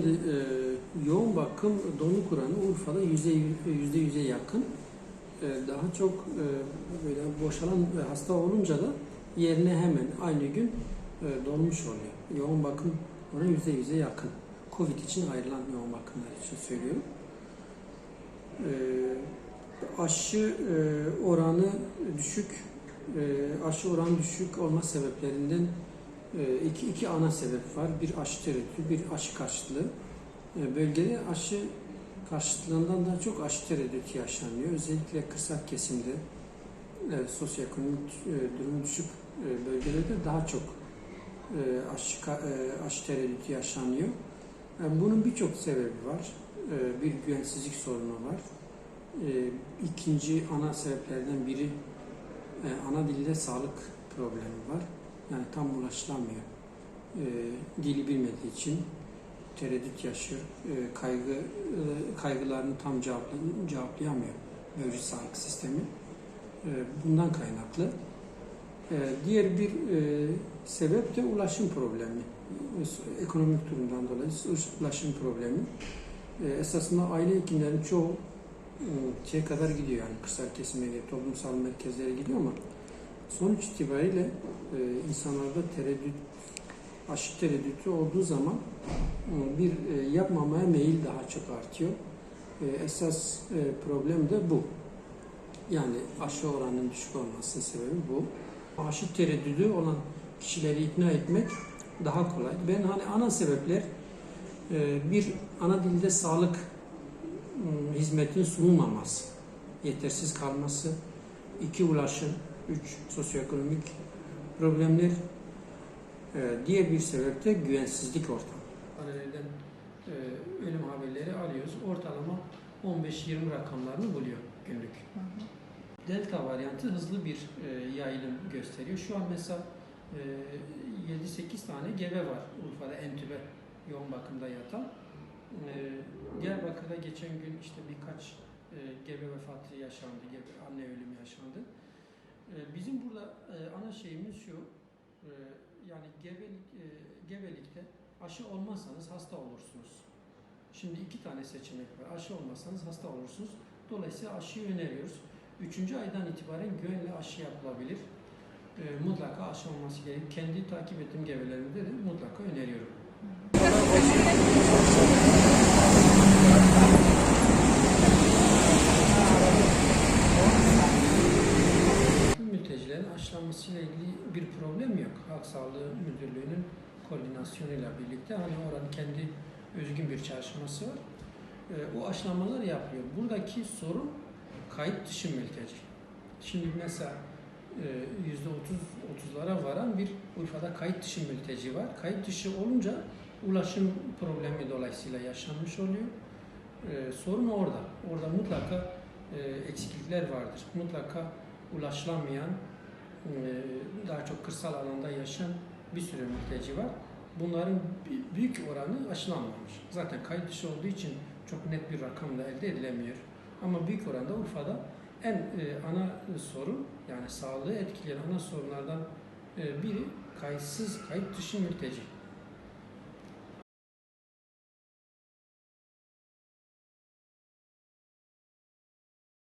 Şimdi e, yoğun bakım donuk oranı Urfa'da yüzde yüzde yüze yakın. E, daha çok e, böyle boşalan hasta olunca da yerine hemen aynı gün e, dolmuş oluyor. Yoğun bakım oranı yüzde yüze yakın. Covid için ayrılan yoğun bakımlar için söylüyorum. E, aşı e, oranı düşük, e, aşı oranı düşük olma sebeplerinden iki, iki ana sebep var. Bir aşı tereddütü, bir aşı karşıtlığı. E, Bölgede aşı karşıtlığından daha çok aşı tereddütü yaşanıyor. Özellikle kırsal kesimde e, sosyoekonomik e, durumu düşük e, bölgelerde daha çok e, aşı, e, aşı tereddütü yaşanıyor. E, bunun birçok sebebi var. E, bir güvensizlik sorunu var. E, ikinci ana sebeplerden biri e, ana dilde sağlık problemi var. Yani tam ulaşılamıyor. E, dili bilmediği için tereddüt yaşıyor. E, kaygı e, kaygılarını tam cevapla- cevaplayamıyor mevcut sağlık sistemi. E, bundan kaynaklı. E, diğer bir e, sebep de ulaşım problemi. Ekonomik durumdan dolayı ulaşım problemi. E, esasında aile hekimlerinin çoğu şeye kadar gidiyor yani kırsal kesime gidiyor, toplumsal merkezlere gidiyor ama sonuç itibariyle e, insanlarda tereddüt, aşı tereddütü olduğu zaman e, bir e, yapmamaya meyil daha çok artıyor. E, esas e, problem de bu. Yani aşı oranının düşük olmasının sebebi bu. Aşı tereddüdü olan kişileri ikna etmek daha kolay. Ben hani ana sebepler e, bir ana dilde sağlık ım, hizmetin sunulmaması, yetersiz kalması, iki ulaşım, üç sosyoekonomik problemler, e, diğer bir sebep de güvensizlik ortamı. Haberlerden e, ölüm haberleri alıyoruz. Ortalama 15-20 rakamlarını buluyor günlük. Delta varyantı hızlı bir e, yayılım gösteriyor. Şu an mesela e, 7-8 tane gebe var Urfa'da entübe yoğun bakımda yatan. E, Diyarbakır'da geçen gün işte birkaç e, gebe vefatı yaşandı, gebe, anne ölümü yaşandı. E, bizim burada e, ana şeyimiz şu, e, yani gebelik, e, gebelikte aşı olmazsanız hasta olursunuz. Şimdi iki tane seçenek var. Aşı olmazsanız hasta olursunuz. Dolayısıyla aşıyı öneriyoruz. Üçüncü aydan itibaren güvenle aşı yapılabilir. Mutlaka aşı olması gerekir. Kendi takip ettiğim gebelerimde de mutlaka öneriyorum. Problem yok. Halk Sağlığı Müdürlüğü'nün koordinasyonuyla birlikte hani oranın kendi özgün bir çalışması var. E, o aşılamalar yapıyor. Buradaki sorun kayıt dışı mülteci. Şimdi mesela e, yüzde otuz otuzlara varan bir Urfa'da kayıt dışı mülteci var. Kayıt dışı olunca ulaşım problemi dolayısıyla yaşanmış oluyor. E, sorun orada. Orada mutlaka e, eksiklikler vardır. Mutlaka ulaşılamayan, e, daha çok kırsal alanda yaşayan bir sürü mülteci var. Bunların büyük oranı aşılanmamış. Zaten kayıt dışı olduğu için çok net bir rakam da elde edilemiyor. Ama büyük oranda Urfa'da en e, ana sorun yani sağlığı etkileyen ana sorunlardan e, biri kayıtsız, kayıt dışı mülteci.